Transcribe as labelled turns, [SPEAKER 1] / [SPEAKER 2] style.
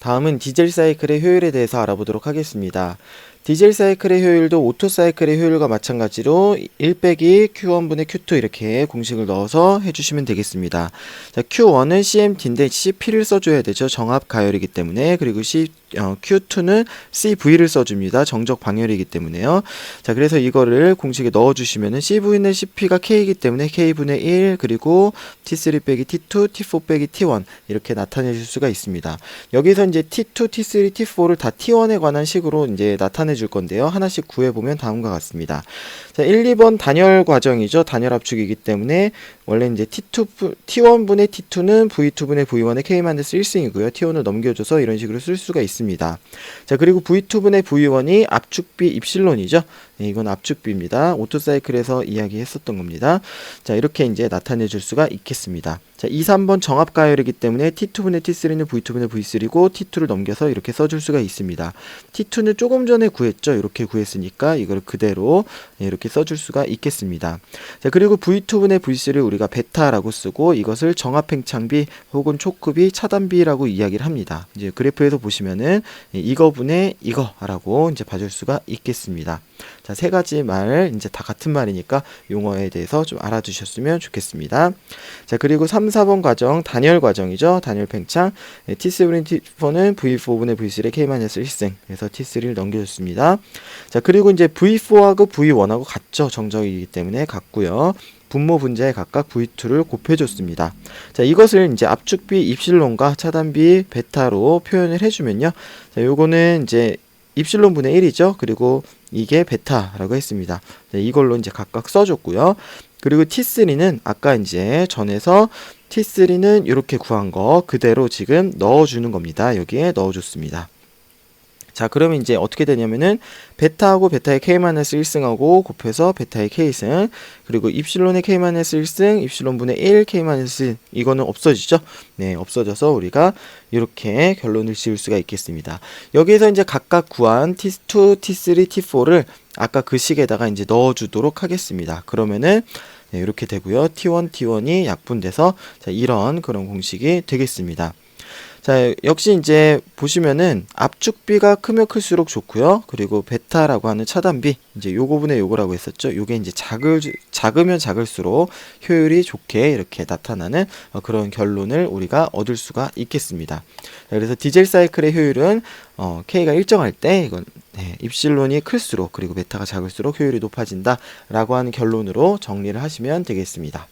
[SPEAKER 1] 다음은 디젤 사이클의 효율에 대해서 알아보도록 하겠습니다. 디젤 사이클의 효율도 오토 사이클의 효율과 마찬가지로 1 빼기 Q1분의 Q2 이렇게 공식을 넣어서 해주시면 되겠습니다. 자, Q1은 CMT인데 CP를 써줘야 되죠. 정합 가열이기 때문에. 그리고 C, 어, Q2는 CV를 써줍니다. 정적 방열이기 때문에요. 자, 그래서 이거를 공식에 넣어주시면은 CV는 CP가 K이기 때문에 K분의 1 그리고 T3 빼기 T2, T4 빼기 T1 이렇게 나타내 줄 수가 있습니다. 여기서 이제 T2, T3, T4를 다 T1에 관한 식으로 이제 나타내 줄 건데요. 하나씩 구해 보면 다음과 같습니다. 자, 1, 2번 단열 과정이죠. 단열 압축이기 때문에 원래 이제 T2, T1분의 T2는 V2분의 V1의 K-1승이고요. T1을 넘겨줘서 이런 식으로 쓸 수가 있습니다. 자, 그리고 V2분의 V1이 압축비 입실론이죠. 네, 이건 압축비입니다. 오토사이클에서 이야기했었던 겁니다. 자, 이렇게 이제 나타내 줄 수가 있겠습니다. 자, 2, 3번 정합 가열이기 때문에 T2분의 T3는 V2분의 V3고 T2를 넘겨서 이렇게 써줄 수가 있습니다. T2는 조금 전에 구했죠. 이렇게 구했으니까 이걸 그대로 네, 이렇게 써줄 수가 있겠습니다. 자, 그리고 V2분의 V3를 우리가 베타라고 쓰고 이것을 정합 팽창비 혹은 초급이 차단비라고 이야기를 합니다. 이제 그래프에서 보시면은 이거분의 이거라고 이제 봐줄 수가 있겠습니다. 자, 세 가지 말 이제 다 같은 말이니까 용어에 대해서 좀 알아두셨으면 좋겠습니다. 자, 그리고 3, 4번 과정 단열 과정이죠. 단열 팽창. 네, T3는 T4는 V4분의 V3의 K-1승. 그래서 T3를 넘겨줬습니다. 자, 그리고 이제 V4하고 V1하고 같죠. 정적이기 때문에 같고요. 분모 분자에 각각 V2를 곱해줬습니다. 자, 이것을 이제 압축비 입실론과 차단비 베타로 표현을 해주면요. 자, 요거는 이제 입실론 분의 1이죠. 그리고 이게 베타라고 했습니다. 네, 이걸로 이제 각각 써줬고요. 그리고 T3는 아까 이제 전에서 T3는 이렇게 구한 거 그대로 지금 넣어주는 겁니다. 여기에 넣어줬습니다. 자, 그러면 이제 어떻게 되냐면은 베타하고 베타의 K-1승하고 곱해서 베타의 K승 그리고 입실론의 K-1승 입실론분의 1 K-1승 이거는 없어지죠? 네, 없어져서 우리가 이렇게 결론을 지을 수가 있겠습니다. 여기에서 이제 각각 구한 T2, T3, T4를 아까 그 식에다가 이제 넣어 주도록 하겠습니다. 그러면은 네, 이렇게 되고요. T1, T1이 약분돼서 자, 이런 그런 공식이 되겠습니다. 자, 역시 이제 보시면은 압축비가 크면 클수록 좋고요. 그리고 베타라고 하는 차단비, 이제 요거 분의 요거라고 했었죠. 요게 이제 작을, 작으면 작을수록 효율이 좋게 이렇게 나타나는 어, 그런 결론을 우리가 얻을 수가 있겠습니다. 자, 그래서 디젤 사이클의 효율은 어, K가 일정할 때 이건 네, 입실론이 클수록 그리고 베타가 작을수록 효율이 높아진다라고 하는 결론으로 정리를 하시면 되겠습니다.